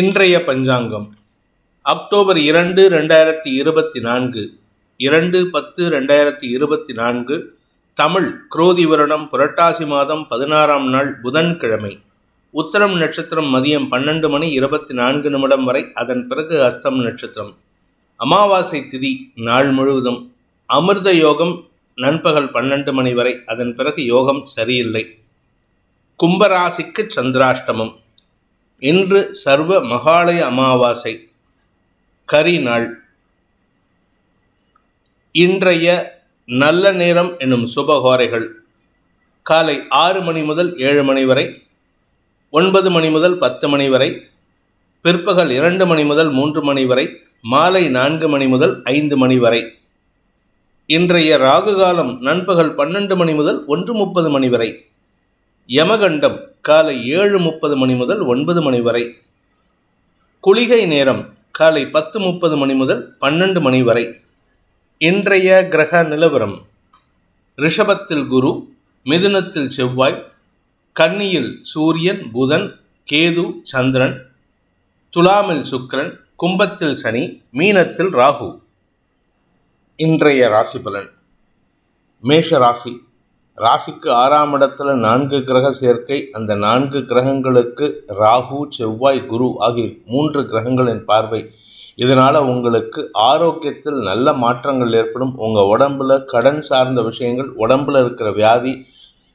இன்றைய பஞ்சாங்கம். அக்டோபர் இரண்டு ரெண்டாயிரத்தி இருபத்தி நான்கு. இரண்டு பத்து ரெண்டாயிரத்தி இருபத்தி நான்கு. தமிழ் குரோதி வருடம் புரட்டாசி மாதம் பதினாறாம் நாள் புதன்கிழமை. உத்தரம் நட்சத்திரம் மதியம் பன்னெண்டு மணி இருபத்தி நான்கு நிமிடம் வரை அதன் பிறகு அஸ்தம் நட்சத்திரம். அமாவாசை திதி நாள் முழுவதும். அமிர்த யோகம் நண்பகல் பன்னெண்டு மணி வரை அதன் பிறகு யோகம் சரியில்லை. கும்பராசிக்கு சந்திராஷ்டமம். இன்று சர்வ மகாலய அமாவாசை கரி நாள். இன்றைய நல்ல நேரம் என்னும் சுபகோரைகள். காலை ஆறு மணி முதல் ஏழு மணி வரை ஒன்பது மணி முதல் பத்து மணி வரை பிற்பகல் இரண்டு மணி முதல் மூன்று மணி வரை மாலை நான்கு மணி முதல் ஐந்து மணி வரை. இன்றைய ராகு காலம் நண்பகல் பன்னெண்டு மணி முதல் ஒன்று முப்பது மணி வரை. யமகண்டம் காலை ஏழு முப்பது மணி முதல் ஒன்பது மணி வரை. குளிகை நேரம் காலை பத்து முப்பது மணி முதல் பன்னெண்டு மணி வரை. இன்றைய கிரக நிலவரம். ரிஷபத்தில் குரு மிதுனத்தில் செவ்வாய் கன்னியில் சூரியன் புதன் கேது சந்திரன் துலாமில் சுக்கிரன் கும்பத்தில் சனி மீனத்தில் ராகு. இன்றைய ராசி பலன். மேஷ ராசி. ராசிக்கு ஆறாம் இடத்துல நான்கு கிரக சேர்க்கை. அந்த நான்கு கிரகங்களுக்கு ராகு செவ்வாய் குரு ஆகிய மூன்று கிரகங்களின் பார்வை. இதனால் உங்களுக்கு ஆரோக்கியத்தில் நல்ல மாற்றங்கள் ஏற்படும். உங்கள் உடம்புல கடன் சார்ந்த விஷயங்கள் உடம்புல இருக்கிற வியாதி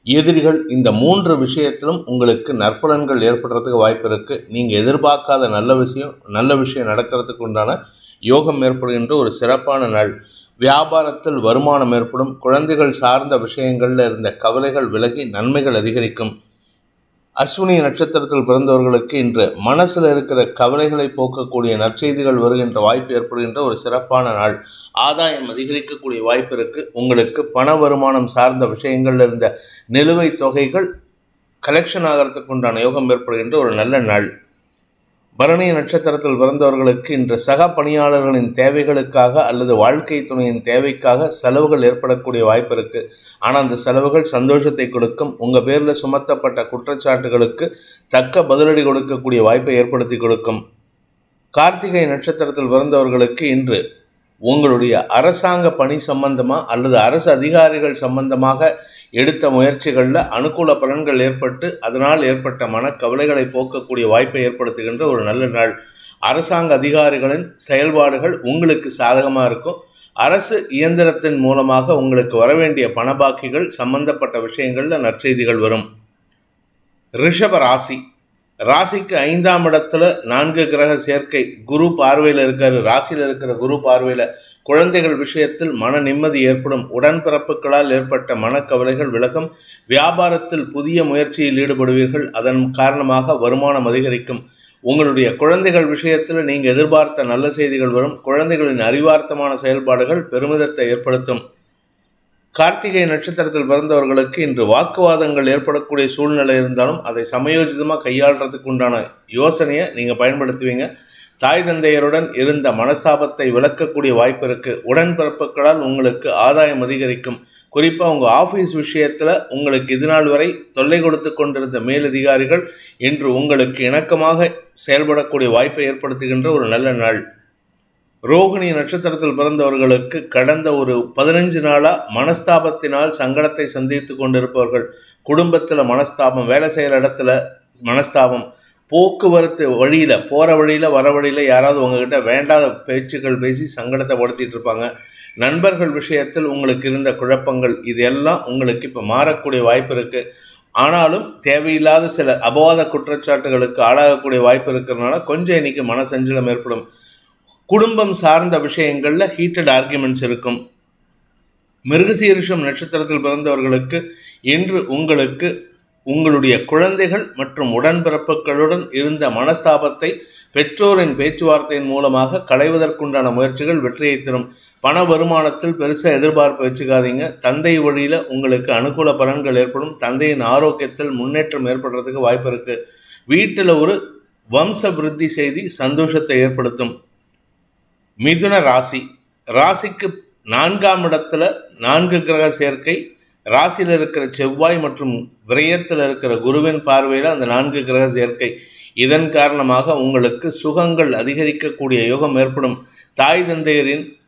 எதிரிகள் இந்த மூன்று விஷயத்திலும் உங்களுக்கு நற்பலன்கள் ஏற்படுறதுக்கு வாய்ப்பு இருக்குது நீங்கள் எதிர்பார்க்காத நல்ல விஷயம் நல்ல விஷயம் நடக்கிறதுக்கு உண்டான யோகம் ஏற்படுகின்ற ஒரு சிறப்பான நாள். வியாபாரத்தில் வருமானம் ஏற்படும். குழந்தைகள் சார்ந்த விஷயங்களில் இருந்த கவலைகள் விலகி நன்மைகள் அதிகரிக்கும். அஸ்வினி நட்சத்திரத்தில் பிறந்தவர்களுக்கு இன்று மனசில் இருக்கிற கவலைகளை போக்கக்கூடிய நற்செய்திகள் வருகின்ற வாய்ப்பு ஏற்படுகின்ற ஒரு சிறப்பான நாள். ஆதாயம் அதிகரிக்கக்கூடிய வாய்ப்பு இருக்குது உங்களுக்கு பண வருமானம் சார்ந்த விஷயங்களில் இருந்த நிலுவைத் தொகைகள் கலெக்ஷன் ஆகிறதுக்கு உண்டான யோகம் ஏற்படுகின்ற ஒரு நல்ல நாள். பரணி நட்சத்திரத்தில் பிறந்தவர்களுக்கு இன்று சக பணியாளர்களின் தேவைகளுக்காக அல்லது வாழ்க்கை துணையின் தேவைக்காக செலவுகள் ஏற்படக்கூடிய வாய்ப்பு இருக்குது ஆனால் அந்த செலவுகள் சந்தோஷத்தை கொடுக்கும். உங்கள் பேரில் சுமத்தப்பட்ட குற்றச்சாட்டுகளுக்கு தக்க பதிலடி கொடுக்கக்கூடிய வாய்ப்பை ஏற்படுத்தி கொடுக்கும். கார்த்திகை நட்சத்திரத்தில் பிறந்தவர்களுக்கு இன்று உங்களுடைய அரசாங்க பணி சம்பந்தமாக அல்லது அரசு அதிகாரிகள் சம்பந்தமாக எடுத்த முயற்சிகளில் அனுகூல பலன்கள் ஏற்பட்டு அதனால் ஏற்பட்ட மனக்கவலைகளை போக்கக்கூடிய வாய்ப்பை ஏற்படுத்துகின்ற ஒரு நல்ல நாள். அரசாங்க அதிகாரிகளின் செயல்பாடுகள் உங்களுக்கு சாதகமாக இருக்கும். அரசு இயந்திரத்தின் மூலமாக உங்களுக்கு வரவேண்டிய பணபாக்கிகள் சம்பந்தப்பட்ட விஷயங்களில் நற்செய்திகள் வரும். ரிஷப ராசி. ராசிக்கு ஐந்தாம் இடத்துல நான்கு கிரக சேர்க்கை குரு பார்வையில் இருக்கிற ராசியில் இருக்கிற குரு பார்வையில் குழந்தைகள் விஷயத்தில் மன நிம்மதி ஏற்படும். உடன்பிறப்புகளால் ஏற்பட்ட மனக்கவலைகள் விலகும். வியாபாரத்தில் புதிய முயற்சியில் ஈடுபடுவீர்கள். அதன் காரணமாக வருமானம் அதிகரிக்கும். உங்களுடைய குழந்தைகள் விஷயத்தில் நீங்கள் எதிர்பார்த்த நல்ல செய்திகள் வரும். குழந்தைகளின் அறிவார்த்தமான செயல்பாடுகள் பெருமிதத்தை ஏற்படுத்தும். கார்த்திகை நட்சத்திரத்தில் பிறந்தவர்களுக்கு இன்று வாக்குவாதங்கள் ஏற்படக்கூடிய சூழ்நிலை இருந்தாலும் அதை சமயோஜிதமாக கையாளுறதுக்கு உண்டான யோசனையை நீங்கள் பயன்படுத்துவீங்க. தாய் தந்தையருடன் இருந்த மனஸ்தாபத்தை விளக்கக்கூடிய வாய்ப்பு இருக்குது உடன்பிறப்புகளால் உங்களுக்கு ஆதாயம் அதிகரிக்கும். குறிப்பாக உங்கள் ஆஃபீஸ் விஷயத்தில் உங்களுக்கு இதுநாள் வரை தொல்லை கொடுத்து கொண்டிருந்த மேலதிகாரிகள் இன்று உங்களுக்கு இணக்கமாக செயல்படக்கூடிய வாய்ப்பை ஏற்படுத்துகின்ற ஒரு நல்ல நாள். ரோகிணி நட்சத்திரத்தில் பிறந்தவர்களுக்கு கடந்த ஒரு பதினஞ்சு நாளாக மனஸ்தாபத்தினால் சங்கடத்தை சந்தித்து கொண்டிருப்பவர்கள். குடும்பத்தில் மனஸ்தாபம் வேலை செய்கிற இடத்துல மனஸ்தாபம் போக்குவரத்து வழியில் போகிற வழியில் வர வழியில் யாராவது உங்ககிட்ட வேண்டாத பேச்சுக்கள் பேசி சங்கடத்தை படுத்திட்டு இருப்பாங்க. நண்பர்கள் விஷயத்தில் உங்களுக்கு இருந்த குழப்பங்கள் இது எல்லாம் உங்களுக்கு இப்போ மாறக்கூடிய வாய்ப்பு இருக்குது ஆனாலும் தேவையில்லாத சில அபவாத குற்றச்சாட்டுகளுக்கு ஆளாகக்கூடிய வாய்ப்பு இருக்கிறதுனால கொஞ்சம் இன்னைக்கு மனசஞ்சலம் ஏற்படும். குடும்பம் சார்ந்த விஷயங்களில் ஹீட்டட் ஆர்குமெண்ட்ஸ் இருக்கும். மிருகசீரிஷம் நட்சத்திரத்தில் பிறந்தவர்களுக்கு இன்று உங்களுக்கு உங்களுடைய குழந்தைகள் மற்றும் உடன்பிறப்புகளுடன் இருந்த மனஸ்தாபத்தை பெற்றோரின் பேச்சுவார்த்தையின் மூலமாக களைவதற்குண்டான முயற்சிகள் வெற்றியை தரும். பண வருமானத்தில் பெருசாக எதிர்பார்ப்பு வச்சுக்காதீங்க. தந்தை வழியில் உங்களுக்கு அனுகூல பலன்கள் ஏற்படும். தந்தையின் ஆரோக்கியத்தில் முன்னேற்றம் ஏற்படுறதுக்கு வாய்ப்பு இருக்குது வீட்டில் ஒரு வம்ச விருத்தி செய்தி சந்தோஷத்தை ஏற்படுத்தும். மிதுன ராசி. ராசிக்கு நான்காம் இடத்துல நான்கு கிரக சேர்க்கை ராசியில் இருக்கிற செவ்வாய் மற்றும் விரயத்தில் இருக்கிற குருவின் பார்வையில் அந்த நான்கு கிரக சேர்க்கை. இதன் காரணமாக உங்களுக்கு சுகங்கள் அதிகரிக்கக்கூடிய யோகம் ஏற்படும். தாய் தந்தையரின்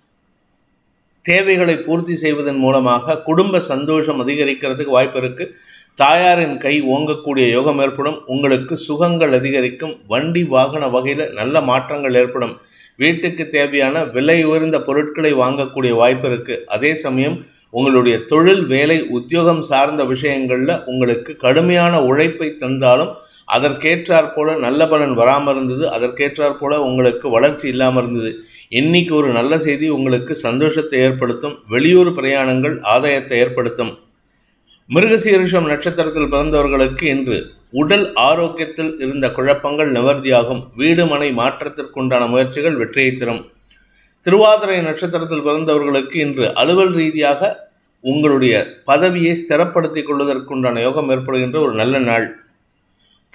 தேவைகளை பூர்த்தி செய்வதன் மூலமாக குடும்ப சந்தோஷம் அதிகரிக்கிறதுக்கு வாய்ப்பு இருக்கு. தாயாரின் கை ஓங்கக்கூடிய யோகம் ஏற்படும். உங்களுக்கு சுகங்கள் அதிகரிக்கும். வண்டி வாகன வகையில் நல்ல மாற்றங்கள் ஏற்படும். வீட்டுக்கு தேவையான விலை உயர்ந்த பொருட்களை வாங்கக்கூடிய வாய்ப்பு இருக்கு. அதே சமயம் உங்களுடைய தொழில் வேலை உத்தியோகம் சார்ந்த விஷயங்களில் உங்களுக்கு கடுமையான உழைப்பை தந்தாலும் அதற்கேற்றாற் போல நல்ல பலன் வராமல் இருந்தது. அதற்கேற்றாற் போல உங்களுக்கு வளர்ச்சி இல்லாமல் இருந்தது. இன்னைக்கு ஒரு நல்ல செய்தி உங்களுக்கு சந்தோஷத்தை ஏற்படுத்தும். வெளியூர் பிரயாணங்கள் ஆதாயத்தை ஏற்படுத்தும். மிருகசீரிஷம் நட்சத்திரத்தில் பிறந்தவர்களுக்கு இன்று உடல் ஆரோக்கியத்தில் இருந்த குழப்பங்கள் நிவர்த்தியாகும். வீடு மனை மாற்றத்திற்குண்டான முயற்சிகள் வெற்றியை தரும். திருவாதிரை நட்சத்திரத்தில் பிறந்தவர்களுக்கு இன்று அலுவல் ரீதியாக உங்களுடைய பதவியை ஸ்திரப்படுத்திக் கொள்வதற்குண்டான யோகம் ஏற்படுகின்ற ஒரு நல்ல நாள்.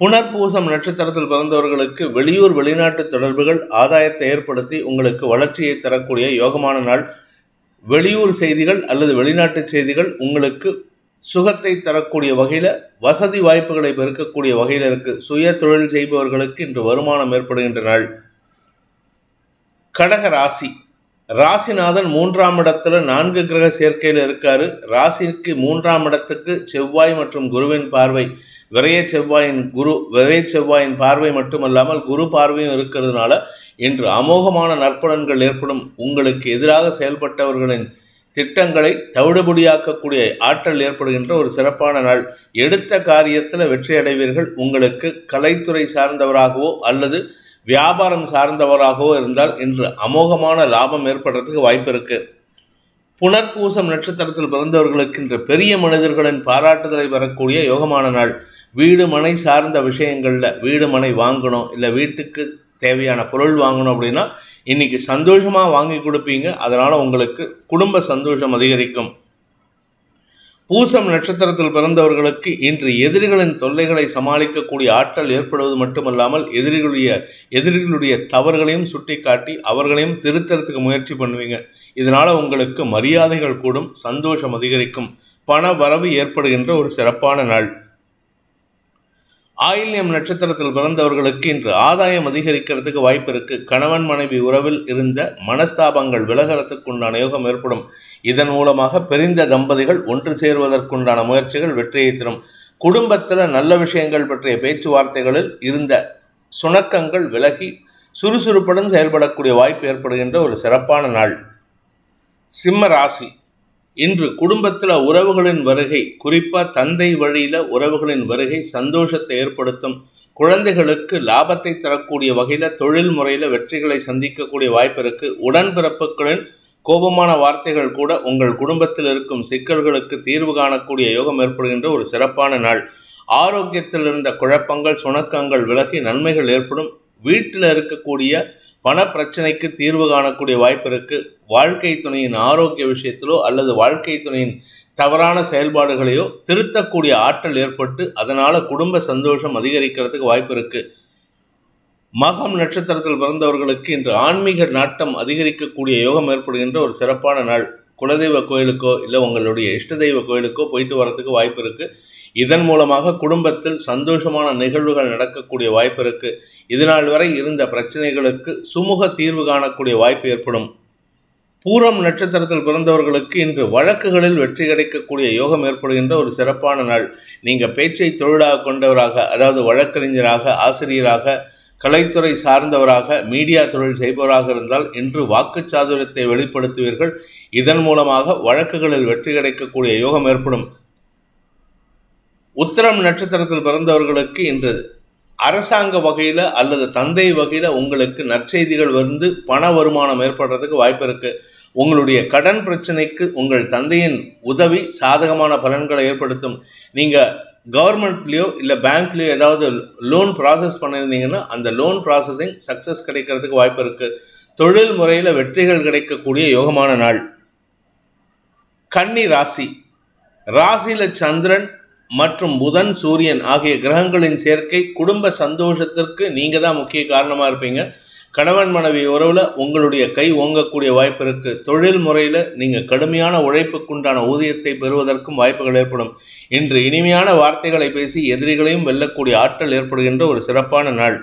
புனர்பூசம் நட்சத்திரத்தில் பிறந்தவர்களுக்கு வெளியூர் வெளிநாட்டு தொடர்புகள் ஆதாயத்தை ஏற்படுத்தி உங்களுக்கு வளர்ச்சியை தரக்கூடிய யோகமான நாள். வெளியூர் செய்திகள் அல்லது வெளிநாட்டு செய்திகள் உங்களுக்கு சுகத்தை தரக்கூடிய வகையில் வசதி வாய்ப்புகளை பெருக்கக்கூடிய வகையில் இருக்கு. சுய தொழில் செய்பவர்களுக்கு இன்று வருமானம் ஏற்படுகின்ற நாள். கடக ராசி. ராசிநாதன் மூன்றாம் இடத்துல நான்கு கிரக சேர்க்கையில் இருக்காரு. ராசிக்கு மூன்றாம் இடத்துக்கு செவ்வாய் மற்றும் குருவின் பார்வை விரைய செவ்வாயின் குரு விரைய செவ்வாயின் பார்வை மட்டுமல்லாமல் குரு பார்வையும் இருக்கிறதுனால இன்று அமோகமான நற்பலன்கள் ஏற்படும். உங்களுக்கு எதிராக செயல்பட்டவர்களின் திட்டங்களை தவிடுபடியாக்கக்கூடிய ஆற்றல் ஏற்படுகின்ற ஒரு சிறப்பான நாள். எடுத்த காரியத்தில் வெற்றி அடைவீர்கள். உங்களுக்கு கலைத்துறை சார்ந்தவராகவோ அல்லது வியாபாரம் சார்ந்தவராகவோ இருந்தால் இன்று அமோகமான லாபம் ஏற்படுறதுக்கு வாய்ப்பு இருக்கு. புனர்பூசம் நட்சத்திரத்தில் பிறந்தவர்களுக்கு இன்று பெரிய மனிதர்களின் பாராட்டுதலை பெறக்கூடிய யோகமான நாள். வீடு மனை சார்ந்த விஷயங்களில் வீடு மனை வாங்கணும் இல்லை வீட்டுக்கு தேவையான பொருள் வாங்கணும் அப்படின்னா இன்னைக்கு சந்தோஷமாக வாங்கி கொடுப்பீங்க. அதனால் உங்களுக்கு குடும்ப சந்தோஷம் அதிகரிக்கும். பூசம் நட்சத்திரத்தில் பிறந்தவர்களுக்கு இன்று எதிரிகளின் தொல்லைகளை சமாளிக்கக்கூடிய ஆற்றல் ஏற்படுவது மட்டுமல்லாமல் எதிரிகளுடைய எதிரிகளுடைய தவறுகளையும் சுட்டிக்காட்டி அவர்களையும் திருத்தறதுக்கு முயற்சி பண்ணுவீங்க. இதனால் உங்களுக்கு மரியாதைகள் கூடும் சந்தோஷம் அதிகரிக்கும். பண வரவு ஏற்படுகின்ற ஒரு சிறப்பான நாள். ஆயில்யம் நட்சத்திரத்தில் பிறந்தவர்களுக்கு இன்று ஆதாயம் அதிகரிக்கிறதுக்கு வாய்ப்பு இருக்கு. கணவன் மனைவி உறவில் இருந்த மனஸ்தாபங்கள் விலகிறதுக்குண்டான யோகம் ஏற்படும். இதன் மூலமாக பிரிந்த தம்பதிகள் ஒன்று சேருவதற்குண்டான முயற்சிகள் வெற்றியை தரும். குடும்பத்தில் நல்ல விஷயங்கள் பற்றிய பேச்சுவார்த்தைகளில் இருந்த சுணக்கங்கள் விலகி சுறுசுறுப்புடன் செயல்படக்கூடிய வாய்ப்பு ஏற்படுகின்ற ஒரு சிறப்பான நாள். சிம்ம ராசி. இன்று குடும்பத்தில் உறவுகளின் வருகை குறிப்பாக தந்தை வழியில் உறவுகளின் வருகை சந்தோஷத்தை ஏற்படுத்தும். குழந்தைகளுக்கு லாபத்தை தரக்கூடிய வகையில் தொழில் முறையில் வெற்றிகளை சந்திக்கக்கூடிய வாய்ப்பு இருக்குது உடன்பிறப்புகளின் கோபமான வார்த்தைகள் கூட உங்கள் குடும்பத்தில் இருக்கும் சிக்கல்களுக்கு தீர்வு காணக்கூடிய யோகம் ஏற்படுகின்ற ஒரு சிறப்பான நாள். ஆரோக்கியத்தில் இருந்த குழப்பங்கள் சுணக்கங்கள் விலகி நன்மைகள் ஏற்படும். வீட்டில் இருக்கக்கூடிய பண பிரச்சனைக்கு தீர்வு காணக்கூடிய வாய்ப்பு இருக்கு. வாழ்க்கை துணையின் ஆரோக்கிய விஷயத்திலோ அல்லது வாழ்க்கை துணையின் தவறான செயல்பாடுகளையோ திருத்தக்கூடிய ஆற்றல் ஏற்பட்டு அதனால குடும்ப சந்தோஷம் அதிகரிக்கிறதுக்கு வாய்ப்பு இருக்கு. மகம் நட்சத்திரத்தில் பிறந்தவர்களுக்கு இன்று ஆன்மீக நாட்டம் அதிகரிக்கக்கூடிய யோகம் ஏற்படுகின்ற ஒரு சிறப்பான நாள். குலதெய்வ கோயிலுக்கோ இல்லை உங்களுடைய இஷ்ட தெய்வ கோயிலுக்கோ போயிட்டு வர்றதுக்கு வாய்ப்பு இருக்கு. இதன் மூலமாக குடும்பத்தில் சந்தோஷமான நிகழ்வுகள் நடக்கக்கூடிய வாய்ப்பு இருக்குது இதுநாள் வரை இருந்த பிரச்சனைகளுக்கு சுமூக தீர்வு காணக்கூடிய வாய்ப்பு ஏற்படும். பூரம் நட்சத்திரத்தில் பிறந்தவர்களுக்கு இன்று வழக்குகளில் வெற்றி கிடைக்கக்கூடிய யோகம் ஏற்படுகின்ற ஒரு சிறப்பான நாள். நீங்கள் பேச்சை தொழிலாக கொண்டவராக அதாவது வழக்கறிஞராக ஆசிரியராக கலைத்துறை சார்ந்தவராக மீடியா தொழில் செய்பவராக இருந்தால் இன்று வாக்கு சாதுரியத்தை வெளிப்படுத்துவீர்கள். இதன் மூலமாக வழக்குகளில் வெற்றி கிடைக்கக்கூடிய யோகம் ஏற்படும். உத்தரம் நட்சத்திரத்தில் பிறந்தவர்களுக்கு இன்று அரசாங்க வகையில் அல்லது தந்தை வகையில் உங்களுக்கு நற்செய்திகள் வந்து பண வருமானம் ஏற்படுறதுக்கு வாய்ப்பு இருக்கு. உங்களுடைய கடன் பிரச்சனைக்கு உங்கள் தந்தையின் உதவி சாதகமான பலன்களை ஏற்படுத்தும். நீங்கள் கவர்மெண்ட்லேயோ இல்லை பேங்க்லேயோ ஏதாவது லோன் ப்ராசஸ் பண்ணியிருந்தீங்கன்னா அந்த லோன் ப்ராசஸிங் சக்ஸஸ் கிடைக்கிறதுக்கு வாய்ப்பு இருக்குது தொழில் முறையில் வெற்றிகள் கிடைக்கக்கூடிய யோகமான நாள். கன்னி ராசி. ராசியில் சந்திரன் மற்றும் புதன் சூரியன் ஆகிய கிரகங்களின் சேர்க்கை குடும்ப சந்தோஷத்திற்கு நீங்கள் தான் முக்கிய காரணமாக இருப்பீங்க. கணவன் மனைவி உறவில் உங்களுடைய கை ஓங்கக்கூடிய வாய்ப்பு இருக்கு. தொழில் முறையில் நீங்கள் கடுமையான உழைப்புக்குண்டான ஊதியத்தை பெறுவதற்கும் வாய்ப்புகள் ஏற்படும். இன்று இனிமையான வார்த்தைகளை பேசி எதிரிகளையும் வெல்லக்கூடிய ஆற்றல் ஏற்படுகின்ற ஒரு சிறப்பான நாள்.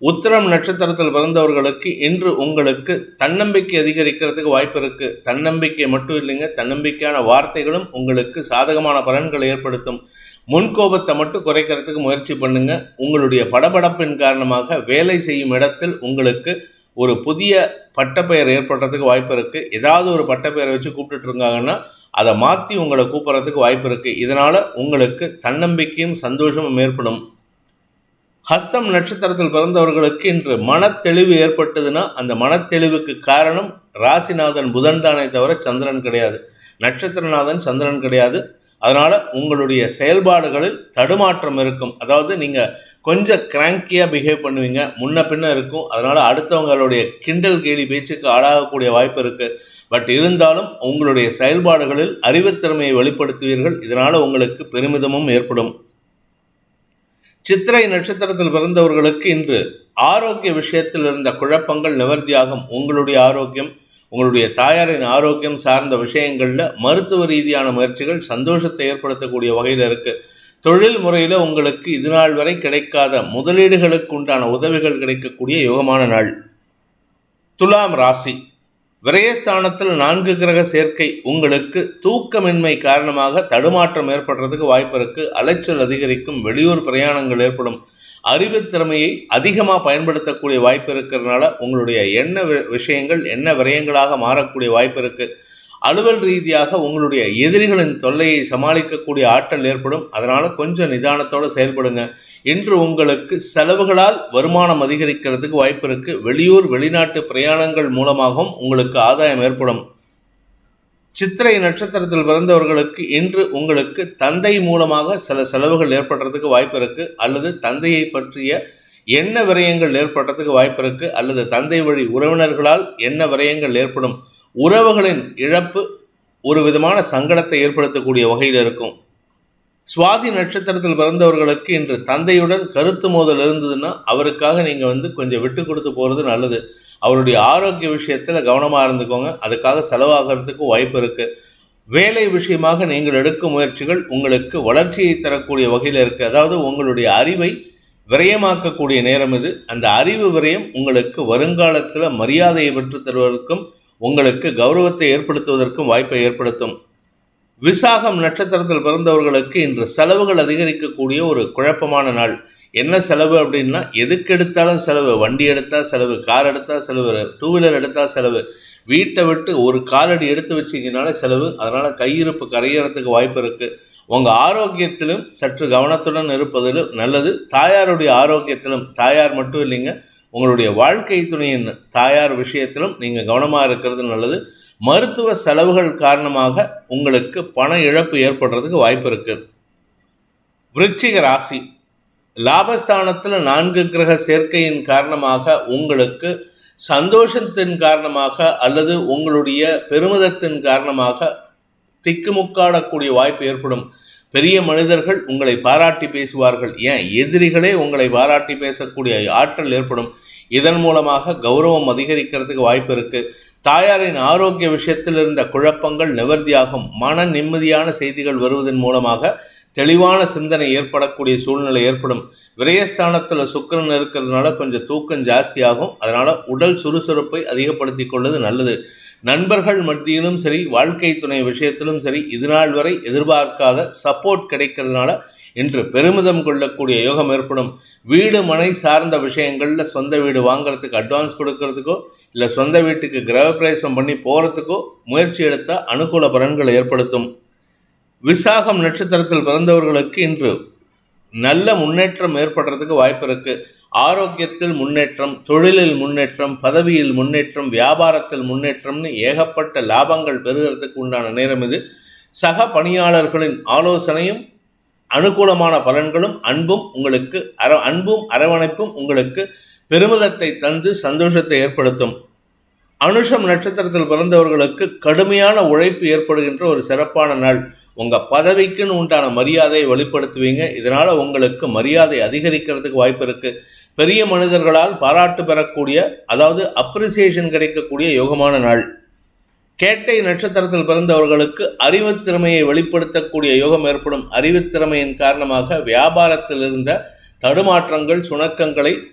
உத்திரம் நட்சத்திரத்தில் பிறந்தவர்களுக்கு இன்று உங்களுக்கு தன்னம்பிக்கை அதிகரிக்கிறதுக்கு வாய்ப்பு இருக்கு. தன்னம்பிக்கை மட்டும் இல்லைங்க தன்னம்பிக்கையான வார்த்தைகளும் உங்களுக்கு சாதகமான பலன்களை ஏற்படுத்தும். முன்கோபத்தை மட்டும் குறைக்கிறதுக்கு முயற்சி பண்ணுங்க. உங்களுடைய படபடப்பின் காரணமாக வேலை செய்யும் இடத்தில் உங்களுக்கு ஒரு புதிய பட்டப்பெயர் ஏற்படுறதுக்கு வாய்ப்பு இருக்கு. ஏதாவது ஒரு பட்டப்பெயரை வச்சு கூப்பிட்டுட்டு இருக்காங்கன்னா அதை மாற்றி உங்களை கூப்பிட்றதுக்கு வாய்ப்பு இருக்கு. இதனால உங்களுக்கு தன்னம்பிக்கையும் சந்தோஷமும் ஏற்படும். ஹஸ்தம் நட்சத்திரத்தில் பிறந்தவர்களுக்கு இன்று மனத்தெளிவு ஏற்பட்டதுன்னா அந்த மனத்தெளிவுக்கு காரணம் ராசிநாதன் புதன் தானே தவிர சந்திரன் கிடையாது. நட்சத்திரநாதன் சந்திரன் கிடையாது. அதனால் உங்களுடைய செயல்பாடுகளில் தடுமாற்றம் இருக்கும். அதாவது நீங்கள் கொஞ்சம் கிராங்கியாக பிஹேவ் பண்ணுவீங்க. முன்ன பின்ன இருக்கும். அதனால் அடுத்தவங்களுடைய கிண்டல் கேலி பேச்சுக்கு ஆளாகக்கூடிய வாய்ப்பு இருக்குது பட் இருந்தாலும் உங்களுடைய செயல்பாடுகளில் அறிவுத்திறமையை வெளிப்படுத்துவீர்கள். இதனால் உங்களுக்கு பெருமிதமும் ஏற்படும். சித்திரை நட்சத்திரத்தில் பிறந்தவர்களுக்கு இன்று ஆரோக்கிய விஷயத்தில் இருந்த குழப்பங்கள் நிவர்த்தியாகும். உங்களுடைய ஆரோக்கியம் உங்களுடைய தாயாரின் ஆரோக்கியம் சார்ந்த விஷயங்களில் மருத்துவ ரீதியான முயற்சிகள் சந்தோஷத்தை ஏற்படுத்தக்கூடிய வகையில் இருக்குது தொழில் முறையில் உங்களுக்கு இது நாள் வரை கிடைக்காத முதலீடுகளுக்கு உண்டான உதவிகள் கிடைக்கக்கூடிய யோகமான நாள். துலாம் ராசி. விரயஸ்தானத்தில் நான்கு கிரக சேர்க்கை உங்களுக்கு தூக்கமின்மை காரணமாக தடுமாற்றம் ஏற்படுறதுக்கு வாய்ப்பு இருக்குது அலைச்சல் அதிகரிக்கும் வெளியூர் பிரயாணங்கள் ஏற்படும். அறிவு திறமையை அதிகமாக பயன்படுத்தக்கூடிய வாய்ப்பு இருக்கிறதுனால உங்களுடைய என்ன விஷயங்கள் என்ன விரயங்களாக மாறக்கூடிய வாய்ப்பு இருக்குது அலுவல் ரீதியாக உங்களுடைய எதிரிகளின் தொல்லையை சமாளிக்கக்கூடிய ஆற்றல் ஏற்படும். அதனால் கொஞ்சம் நிதானத்தோடு செயல்படுங்க. இன்று உங்களுக்கு செலவுகளால் வருமானம் அதிகரிக்கிறதுக்கு வாய்ப்பு இருக்குது வெளியூர் வெளிநாட்டு பிரயாணங்கள் மூலமாகவும் உங்களுக்கு ஆதாயம் ஏற்படும். சித்திரை நட்சத்திரத்தில் பிறந்தவர்களுக்கு இன்று உங்களுக்கு தந்தை மூலமாக சில செலவுகள் ஏற்படுறதுக்கு வாய்ப்பு இருக்குது அல்லது தந்தையை பற்றிய என்ன விரயங்கள் ஏற்படுறதுக்கு வாய்ப்பு இருக்குது அல்லது தந்தை வழி உறவினர்களால் என்ன விரயங்கள் ஏற்படும். உறவுகளின் இழப்பு ஒரு விதமான சங்கடத்தை ஏற்படுத்தக்கூடிய வகையில் இருக்கும். சுவாதி நட்சத்திரத்தில் பிறந்தவர்களுக்கு இன்று தந்தையுடன் கருத்து மோதல் இருந்ததுன்னா அவருக்காக நீங்கள் வந்து கொஞ்சம் விட்டு கொடுத்து போகிறது நல்லது. அவருடைய ஆரோக்கிய விஷயத்தில் கவனமாக இருந்துக்கோங்க. அதுக்காக செலவாகிறதுக்கு வாய்ப்பு இருக்குது வேலை விஷயமாக நீங்கள் எடுக்கும் முயற்சிகள் உங்களுக்கு வளர்ச்சியை தரக்கூடிய வகையில் இருக்குது அதாவது உங்களுடைய அறிவை விரயமாக்கக்கூடிய நேரம் இது. அந்த அறிவு விரயம் உங்களுக்கு வருங்காலத்தில் மரியாதையை பெற்று தருவதற்கும் உங்களுக்கு கௌரவத்தை ஏற்படுத்துவதற்கும் வாய்ப்பை ஏற்படுத்தும். விசாகம் நட்சத்திரத்தில் பிறந்தவர்களுக்கு இன்று செலவுகள் அதிகரிக்கக்கூடிய ஒரு குழப்பமான நாள். என்ன செலவு அப்படின்னா எதுக்கு எடுத்தாலும் செலவு. வண்டி எடுத்தால் செலவு கார் எடுத்தால் செலவு டூ வீலர் எடுத்தால் செலவு. வீட்டை விட்டு ஒரு காலடி எடுத்து வச்சிங்கனால செலவு. அதனால் கையிருப்பு கரையறதுக்கு வாய்ப்பு இருக்குது உங்கள் ஆரோக்கியத்திலும் சற்று கவனத்துடன் இருப்பதிலும் நல்லது. தாயாருடைய ஆரோக்கியத்திலும் தாயார் மட்டும் இல்லைங்க உங்களுடைய வாழ்க்கை துணையின் தாயார் விஷயத்திலும் நீங்கள் கவனமாக இருக்கிறது நல்லது. மருத்துவ செலவுகள் காரணமாக உங்களுக்கு பண இழப்பு ஏற்படுறதுக்கு வாய்ப்பு இருக்குது விருச்சிக ராசி. லாபஸ்தானத்தில் நான்கு கிரக சேர்க்கையின் காரணமாக உங்களுக்கு சந்தோஷத்தின் காரணமாக அல்லது உங்களுடைய பெருமிதத்தின் காரணமாக திக்குமுக்காடக்கூடிய வாய்ப்பு ஏற்படும். பெரிய மனிதர்கள் உங்களை பாராட்டி பேசுவார்கள். ஏன்? எதிரிகளே உங்களை பாராட்டி பேசக்கூடிய ஆற்றல் ஏற்படும். இதன் மூலமாக கௌரவம் அதிகரிக்கிறதுக்கு வாய்ப்பு இருக்குது தாயாரின் ஆரோக்கிய விஷயத்தில் இருந்த குழப்பங்கள் நிவர்த்தியாகும் மன நிம்மதியான செய்திகள் வருவதன் மூலமாக தெளிவான சிந்தனை ஏற்படக்கூடிய சூழ்நிலை ஏற்படும். விரயஸ்தானத்தில் சுக்கரன் இருக்கிறதுனால கொஞ்சம் தூக்கம் ஜாஸ்தியாகும். அதனால் உடல் சுறுசுறுப்பை அதிகப்படுத்தி கொள்வது நல்லது. நண்பர்கள் மத்தியிலும் சரி வாழ்க்கை துணை விஷயத்திலும் சரி இதுநாள் வரை எதிர்பார்க்காத சப்போர்ட் கிடைக்கிறதுனால இன்று பெருமிதம் கொள்ளக்கூடிய யோகம் ஏற்படும். வீடு மனை சார்ந்த விஷயங்களில் சொந்த வீடு வாங்குறதுக்கு அட்வான்ஸ் கொடுக்கறதுக்கோ இல்லை சொந்த வீட்டுக்கு கிரகப்பிரவேசம் பண்ணி போகிறதுக்கோ முயற்சி எடுத்தால் அனுகூல பலன்களை ஏற்படுத்தும். விசாகம் நட்சத்திரத்தில் பிறந்தவர்களுக்கு இன்று நல்ல முன்னேற்றம் ஏற்படுறதுக்கு வாய்ப்பு இருக்குது ஆரோக்கியத்தில் முன்னேற்றம் தொழிலில் முன்னேற்றம் பதவியில் முன்னேற்றம் வியாபாரத்தில் முன்னேற்றம்னு ஏகப்பட்ட லாபங்கள் பெறுகிறதுக்கு உண்டான நேரம் இது. சக பணியாளர்களின் ஆலோசனையும் அனுகூலமான பலன்களும் அன்பும் உங்களுக்கு அர அன்பும் அரவணைப்பும் உங்களுக்கு பெருமிதத்தை தந்து சந்தோஷத்தை ஏற்படுத்தும். அனுஷம் நட்சத்திரத்தில் பிறந்தவர்களுக்கு கடுமையான உழைப்பு ஏற்படுகின்ற ஒரு சிறப்பான நாள். உங்கள் பதவிக்குன்னு உண்டான மரியாதையை வெளிப்படுத்துவீங்க. இதனால் உங்களுக்கு மரியாதை அதிகரிக்கிறதுக்கு வாய்ப்பு இருக்குது பெரிய மனிதர்களால் பாராட்டு பெறக்கூடிய அதாவது அப்ரிசியேஷன் கிடைக்கக்கூடிய யோகமான நாள். கேட்டை நட்சத்திரத்தில் பிறந்தவர்களுக்கு அறிவுத் திறமையை வெளிப்படுத்தக்கூடிய யோகம் ஏற்படும். அறிவுத்திறமையின் காரணமாக வியாபாரத்தில் இருந்த தடுமாற்றங்கள் சுணக்கங்களை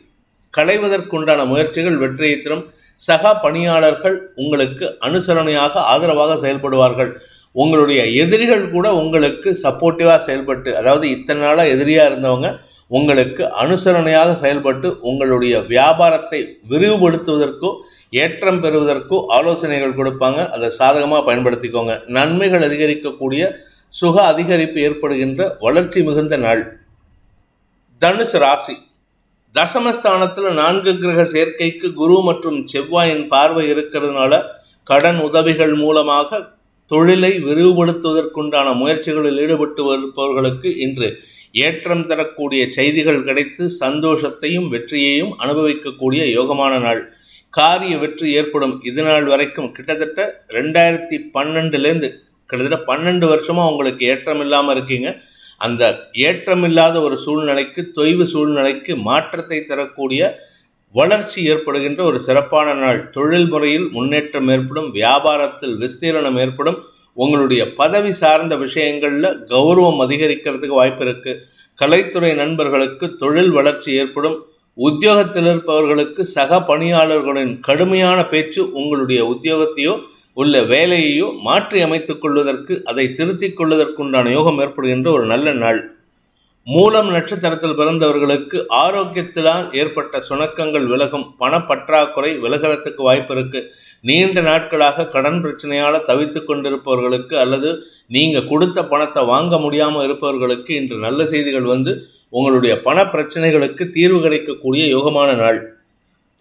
களைவதற்குண்டான முயற்சிகள் வெற்றியை தரும் சக பணியாளர்கள் உங்களுக்கு அனுசரணையாக ஆதரவாக செயல்படுவார்கள். உங்களுடைய எதிரிகள் கூட உங்களுக்கு சப்போர்ட்டிவாக செயல்பட்டு அதாவது இத்தனை நாளாக எதிரியாக இருந்தவங்க உங்களுக்கு அனுசரணையாக செயல்பட்டு உங்களுடைய வியாபாரத்தை விரிவுபடுத்துவதற்கோ ஏற்றம் பெறுவதற்கோ ஆலோசனைகள் கொடுப்பாங்க. அதை சாதகமாக பயன்படுத்திக்கோங்க. நன்மைகள் அதிகரிக்கக்கூடிய சுக அதிகரிப்பு ஏற்படுகின்ற வளர்ச்சி மிகுந்த நாள். தனுசு ராசி. தசமஸ்தானத்தில் நான்கு கிரக சேர்க்கைக்கு குரு மற்றும் செவ்வாயின் பார்வை இருக்கிறதுனால கடன் உதவிகள் மூலமாக தொழிலை விரிவுபடுத்துவதற்குண்டான முயற்சிகளில் ஈடுபட்டு வருபவர்களுக்கு இன்று ஏற்றம் தரக்கூடிய செய்திகள் கிடைத்து சந்தோஷத்தையும் வெற்றியையும் அனுபவிக்கக்கூடிய யோகமான நாள். காரிய வெற்றி ஏற்படும் இது நாள் வரைக்கும் கிட்டத்தட்ட ரெண்டாயிரத்தி பன்னெண்டுலேருந்து கிட்டத்தட்ட பன்னெண்டு வருஷமாக உங்களுக்கு ஏற்றம் இல்லாமல் இருக்கீங்க. அந்த ஏற்றமில்லாத ஒரு சூழ்நிலைக்கு தொய்வு சூழ்நிலைக்கு மாற்றத்தை தரக்கூடிய வளர்ச்சி ஏற்படுகின்ற ஒரு சிறப்பான நாள். தொழில் முறையில் முன்னேற்றம் ஏற்படும் வியாபாரத்தில் விஸ்தீரணம் ஏற்படும். உங்களுடைய பதவி சார்ந்த விஷயங்களில் கௌரவம் அதிகரிக்கிறதுக்கு வாய்ப்பு இருக்குது கலைத்துறை நண்பர்களுக்கு தொழில் வளர்ச்சி ஏற்படும். உத்தியோகத்தில் இருப்பவர்களுக்கு சக பணியாளர்களின் கடுமையான பேச்சு உங்களுடைய உத்தியோகத்தையோ உள்ள வேலையையோ மாற்றி அமைத்துக் கொள்வதற்கு அதை திருத்திக் கொள்வதற்குண்டான யோகம் ஏற்படுகின்ற ஒரு நல்ல நாள். மூலம் நட்சத்திரத்தில் பிறந்தவர்களுக்கு ஆரோக்கியத்தினால் ஏற்பட்ட சுணக்கங்கள் விலகும் பணப்பற்றாக்குறை விலகலத்துக்கு வாய்ப்பு இருக்கு. நீண்ட நாட்களாக கடன் பிரச்சனையால் தவித்து கொண்டிருப்பவர்களுக்கு அல்லது நீங்கள் கொடுத்த பணத்தை வாங்க முடியாமல் இருப்பவர்களுக்கு இன்று நல்ல செய்திகள் வந்து உங்களுடைய பண பிரச்சனைகளுக்கு தீர்வு கிடைக்கக்கூடிய யோகமான நாள்.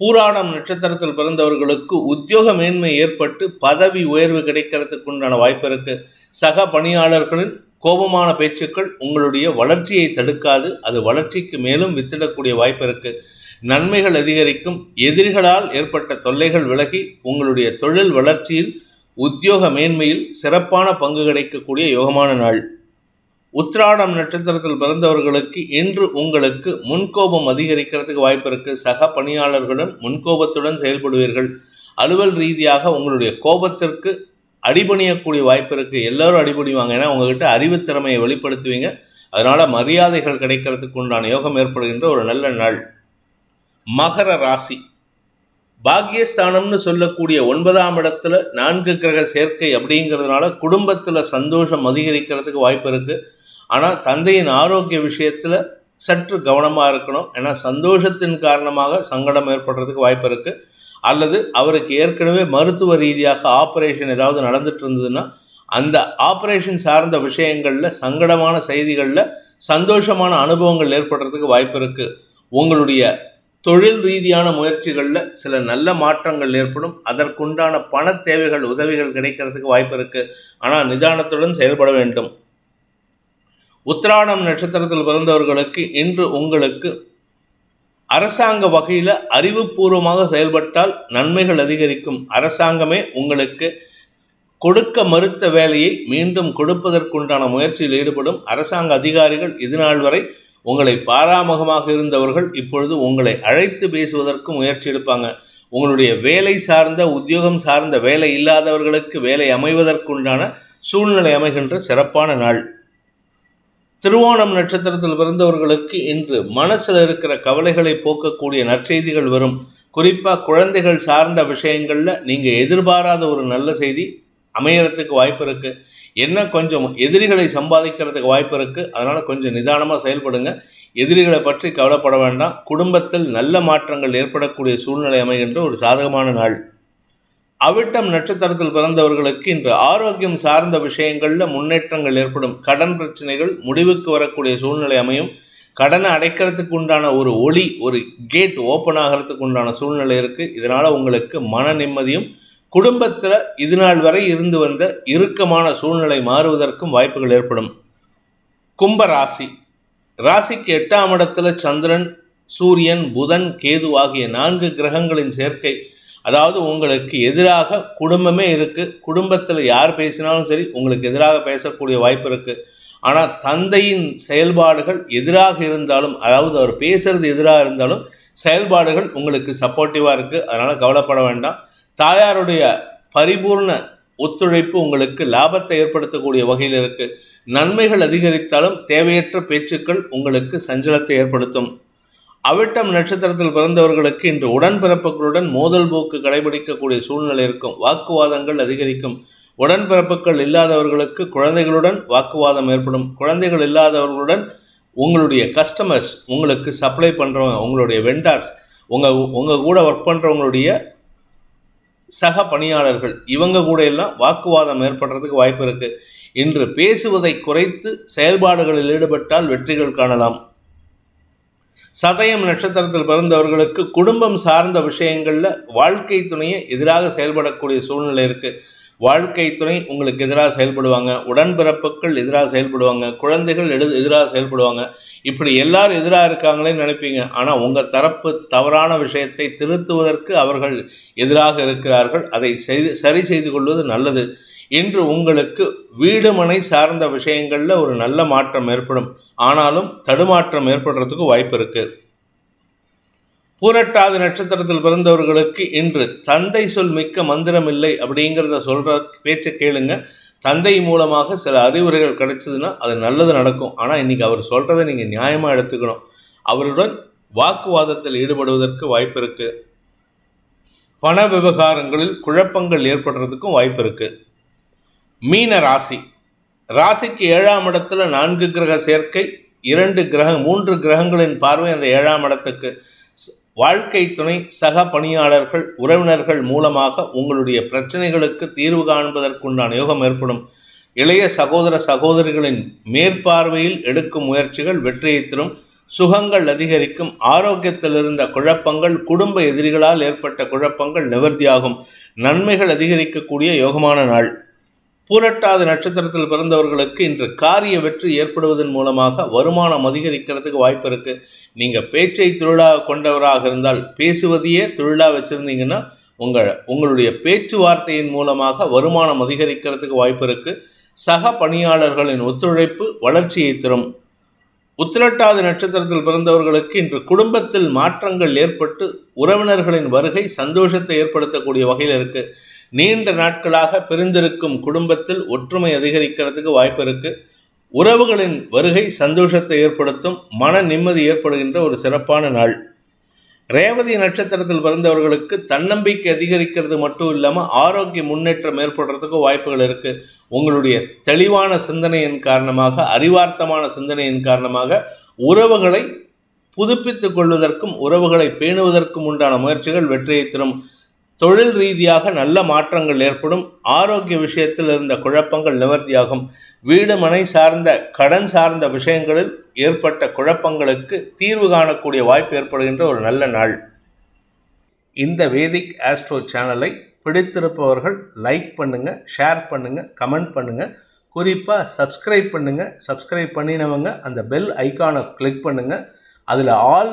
பூராடம் நட்சத்திரத்தில் பிறந்தவர்களுக்கு உத்தியோக மேன்மை ஏற்பட்டு பதவி உயர்வு கிடைக்கிறதுக்கு உண்டான வாய்ப்பு இருக்கு. சக பணியாளர்களின் கோபமான பேச்சுக்கள் உங்களுடைய வளர்ச்சியை தடுக்காது. அது வளர்ச்சிக்கு மேலும் வித்திடக்கூடிய வாய்ப்பு இருக்கு. நன்மைகள் அதிகரிக்கும். எதிரிகளால் ஏற்பட்ட தொல்லைகள் விலகி உங்களுடைய தொழில் வளர்ச்சியில் உத்தியோக மேன்மையில் சிறப்பான பங்கு கிடைக்கக்கூடிய யோகமான நாள். உத்ராடம் நட்சத்திரத்தில் பிறந்தவர்களுக்கு இன்று உங்களுக்கு முன்கோபம் அதிகரிக்கிறதுக்கு வாய்ப்பு இருக்கு. சக பணியாளர்களுடன் முன்கோபத்துடன் செயல்படுவீர்கள். அலுவல் ரீதியாக உங்களுடைய கோபத்திற்கு அடிபணியக்கூடிய வாய்ப்பு இருக்கு. எல்லாரும் அடிபணிவாங்க. ஏன்னா உங்ககிட்ட அறிவுத்திறமையை வெளிப்படுத்துவீங்க. அதனால மரியாதைகள் கிடைக்கிறதுக்கு உண்டான யோகம் ஏற்படுகின்ற ஒரு நல்ல நாள். மகர ராசி. பாக்யஸ்தானம்னு சொல்லக்கூடிய ஒன்பதாம் இடத்துல நான்கு கிரக சேர்க்கை அப்படிங்கிறதுனால குடும்பத்தில் சந்தோஷம் அதிகரிக்கிறதுக்கு வாய்ப்பு இருக்குது ஆனால் தந்தையின் ஆரோக்கிய விஷயத்தில் சற்று கவனமாக இருக்கணும். ஏன்னா சந்தோஷத்தின் காரணமாக சங்கடம் ஏற்படுறதுக்கு வாய்ப்பு இருக்குது அல்லது அவருக்கு ஏற்கனவே மருத்துவ ரீதியாக ஆப்ரேஷன் ஏதாவது நடந்துட்டு இருந்ததுன்னா அந்த ஆப்ரேஷன் சார்ந்த விஷயங்களில் சங்கடமான செய்திகளில் சந்தோஷமான அனுபவங்கள் ஏற்படுறதுக்கு வாய்ப்பு இருக்குது உங்களுடைய தொழில் ரீதியான முயற்சிகளில் சில நல்ல மாற்றங்கள் ஏற்படும். அதற்குண்டான பண தேவைகள் உதவிகள் கிடைக்கிறதுக்கு வாய்ப்பு இருக்குது ஆனால் நிதானத்துடன் செயல்பட வேண்டும். உத்திராடம் நட்சத்திரத்தில் பிறந்தவர்களுக்கு இன்று உங்களுக்கு அரசாங்க வகையில் அறிவுபூர்வமாக செயல்பட்டால் நன்மைகள் அதிகரிக்கும். அரசாங்கமே உங்களுக்கு கொடுக்க மறுத்த வேலையை மீண்டும் கொடுப்பதற்குண்டான முயற்சியில் ஈடுபடும். அரசாங்க அதிகாரிகள் இதுநாள் வரை உங்களை பாராமுகமாக இருந்தவர்கள் இப்பொழுது உங்களை அழைத்து பேசுவதற்கு முயற்சி எடுப்பாங்க. உங்களுடைய வேலை சார்ந்த உத்தியோகம் சார்ந்த வேலை இல்லாதவர்களுக்கு வேலை அமைவதற்குண்டான சூழ்நிலை அமைகின்ற சிறப்பான நாள். திருவோணம் நட்சத்திரத்தில் பிறந்தவர்களுக்கு இன்று மனசில் இருக்கிற கவலைகளை போக்கக்கூடிய நற்செய்திகள் வரும். குறிப்பாக குழந்தைகள் சார்ந்த விஷயங்களில் நீங்கள் எதிர்பாராத ஒரு நல்ல செய்தி அமையறதுக்கு வாய்ப்பு இருக்குது என்ன கொஞ்சம் எதிரிகளை சம்பாதிக்கிறதுக்கு வாய்ப்பு இருக்குது அதனால் கொஞ்சம் நிதானமாக செயல்படுங்க. எதிரிகளை பற்றி கவலைப்பட வேண்டாம். குடும்பத்தில் நல்ல மாற்றங்கள் ஏற்படக்கூடிய சூழ்நிலை அமைகின்ற ஒரு சாதகமான நாள். அவிட்டம் நட்சத்திரத்தில் பிறந்தவர்களுக்கு இன்று ஆரோக்கியம் சார்ந்த விஷயங்களில் முன்னேற்றங்கள் ஏற்படும். கடன் பிரச்சனைகள் முடிவுக்கு வரக்கூடிய சூழ்நிலை அமையும். கடனை அடைக்கிறதுக்கு உண்டான ஒரு ஒளி ஒரு கேட் ஓப்பன் ஆகிறதுக்கு உண்டான சூழ்நிலை இருக்குது இதனால் உங்களுக்கு மன நிம்மதியும் குடும்பத்தில் இதுநாள் வரை இருந்து வந்த இறுக்கமான சூழ்நிலை மாறுவதற்கும் வாய்ப்புகள் ஏற்படும். கும்ப ராசி. ராசிக்கு எட்டாம் இடத்துல சந்திரன் சூரியன் புதன் கேது ஆகிய நான்கு கிரகங்களின் சேர்க்கை அதாவது உங்களுக்கு எதிராக குடும்பமே இருக்குது குடும்பத்தில் யார் பேசினாலும் சரி உங்களுக்கு எதிராக பேசக்கூடிய வாய்ப்பு இருக்குது ஆனால் தந்தையின் செயல்பாடுகள் எதிராக இருந்தாலும் அதாவது அவர் பேசுறது எதிராக இருந்தாலும் செயல்பாடுகள் உங்களுக்கு சப்போர்ட்டிவாக இருக்குது அதனால் கவலைப்பட வேண்டாம். தாயாருடைய பரிபூர்ண ஒத்துழைப்பு உங்களுக்கு லாபத்தை ஏற்படுத்தக்கூடிய வகையில் இருக்குது நன்மைகள் அதிகரித்தாலும் தேவையற்ற பேச்சுக்கள் உங்களுக்கு சஞ்சலத்தை ஏற்படுத்தும். அவிட்டம் நட்சத்திரத்தில் பிறந்தவர்களுக்கு இன்று உடன்பிறப்புகளுடன் மோதல் போக்கு கடைபிடிக்கக்கூடிய சூழ்நிலை இருக்கும். வாக்குவாதங்கள் அதிகரிக்கும். உடன்பிறப்புகள் இல்லாதவர்களுக்கு குழந்தைகளுடன் வாக்குவாதம் ஏற்படும். குழந்தைகள் இல்லாதவர்களுடன் உங்களுடைய கஸ்டமர்ஸ் உங்களுக்கு சப்ளை பண்ணுறவங்க உங்களுடைய வெண்டார்ஸ் உங்கள் உங்கள் கூட ஒர்க் பண்ணுறவங்களுடைய சக பணியாளர்கள் இவங்க கூட எல்லாம் வாக்குவாதம் ஏற்படுறதுக்கு வாய்ப்பு இருக்குது இன்று பேசுவதை குறைத்து செயல்பாடுகளில் ஈடுபட்டால் வெற்றிகள் காணலாம். சதயம் நட்சத்திரத்தில் பிறந்தவர்களுக்கு குடும்பம் சார்ந்த விஷயங்களில் வாழ்க்கை துணையை எதிராக செயல்படக்கூடிய சூழ்நிலை இருக்குது வாழ்க்கை துணை உங்களுக்கு எதிராக செயல்படுவாங்க. உடன்பிறப்புகள் எதிராக செயல்படுவாங்க. குழந்தைகள் எடு எதிராக செயல்படுவாங்க. இப்படி எல்லாரும் எதிராக இருக்காங்களேன்னு நினைப்பீங்க. ஆனால் உங்கள் தரப்பு தவறான விஷயத்தை திருத்துவதற்கு அவர்கள் எதிராக இருக்கிறார்கள். அதை செய்து சரி செய்து கொள்வது நல்லது. இன்று உங்களுக்கு வீடு மனை சார்ந்த விஷயங்களில் ஒரு நல்ல மாற்றம் ஏற்படும். ஆனாலும் தடுமாற்றம் ஏற்படுறதுக்கு வாய்ப்பு இருக்குது பூரட்டாதி நட்சத்திரத்தில் பிறந்தவர்களுக்கு இன்று தந்தை சொல் மிக்க மந்திரம் இல்லை அப்படிங்கிறத சொல்கிற பேச்சை கேளுங்க. தந்தை மூலமாக சில அறிவுரைகள் கிடைச்சதுன்னா அது நல்லது நடக்கும். ஆனால் இன்றைக்கி அவர் சொல்கிறத நீங்கள் நியாயமாக எடுத்துக்கணும். அவருடன் வாக்குவாதத்தில் ஈடுபடுவதற்கு வாய்ப்பு இருக்குது பண விவகாரங்களில் குழப்பங்கள் ஏற்படுறதுக்கும் வாய்ப்பு இருக்குது மீன ராசி. ராசிக்கு ஏழாம் இடத்துல நான்கு கிரக சேர்க்கை இரண்டு கிரக மூன்று கிரகங்களின் பார்வை அந்த ஏழாம் இடத்துக்கு. வாழ்க்கை துணை சக பணியாளர்கள் உறவினர்கள் மூலமாக உங்களுடைய பிரச்சனைகளுக்கு தீர்வு காண்பதற்குண்டான யோகம் ஏற்படும். இளைய சகோதர சகோதரிகளின் மேற்பார்வையில் எடுக்கும் முயற்சிகள் வெற்றியை தரும். சுகங்கள் அதிகரிக்கும். ஆரோக்கியத்தில் இருந்த குழப்பங்கள் குடும்ப எதிரிகளால் ஏற்பட்ட குழப்பங்கள் நிவர்த்தியாகும். நன்மைகள் அதிகரிக்கக்கூடிய யோகமான நாள். பூரட்டாத நட்சத்திரத்தில் பிறந்தவர்களுக்கு இன்று காரிய வெற்றி ஏற்படுவதன் மூலமாக வருமானம் அதிகரிக்கிறதுக்கு வாய்ப்பு இருக்கு. நீங்க பேச்சை தொழிலாக கொண்டவராக இருந்தால் பேசுவதையே தொழிலாக வச்சிருந்தீங்கன்னா உங்கள் உங்களுடைய பேச்சுவார்த்தையின் மூலமாக வருமானம் அதிகரிக்கிறதுக்கு வாய்ப்பு இருக்கு. சக பணியாளர்களின் ஒத்துழைப்பு வளர்ச்சியை தரும். உத்திரட்டாத நட்சத்திரத்தில் பிறந்தவர்களுக்கு இன்று குடும்பத்தில் மாற்றங்கள் ஏற்பட்டு உறவினர்களின் வருகை சந்தோஷத்தை ஏற்படுத்தக்கூடிய வகையில் இருக்குது நீண்ட நாட்களாக பிரிந்திருக்கும் குடும்பத்தில் ஒற்றுமை அதிகரிக்கிறதுக்கு வாய்ப்பு இருக்கு. உறவுகளின் வருகை சந்தோஷத்தை ஏற்படுத்தும் மன நிம்மதி ஏற்படுகின்ற ஒரு சிறப்பான நாள். ரேவதி நட்சத்திரத்தில் பிறந்தவர்களுக்கு தன்னம்பிக்கை அதிகரிக்கிறது மட்டும் இல்லாமல் ஆரோக்கிய முன்னேற்றம் ஏற்படுறதுக்கு வாய்ப்புகள் இருக்கு. உங்களுடைய தெளிவான சிந்தனையின் காரணமாக அறிவார்த்தமான சிந்தனையின் காரணமாக உறவுகளை புதுப்பித்துக் கொள்வதற்கும் உறவுகளை பேணுவதற்கும் உண்டான முயற்சிகள் வெற்றியை தரும். தொழில் ரீதியாக நல்ல மாற்றங்கள் ஏற்படும். ஆரோக்கிய விஷயத்தில் இருந்த குழப்பங்கள் நிவர்த்தியாகும். வீடு மனை சார்ந்த கடன் சார்ந்த விஷயங்களில் ஏற்பட்ட குழப்பங்களுக்கு தீர்வு காணக்கூடிய வாய்ப்பு ஏற்படுகின்ற ஒரு நல்ல நாள். இந்த வேதிக் ஆஸ்ட்ரோ சேனலை பிடித்திருப்பவர்கள் லைக் பண்ணுங்க ஷேர் பண்ணுங்க கமெண்ட் பண்ணுங்க. குறிப்பாக சப்ஸ்கிரைப் பண்ணுங்க. சப்ஸ்கிரைப் பண்ணினவங்க அந்த பெல் ஐகானை கிளிக் பண்ணுங்க. அதில் ஆல்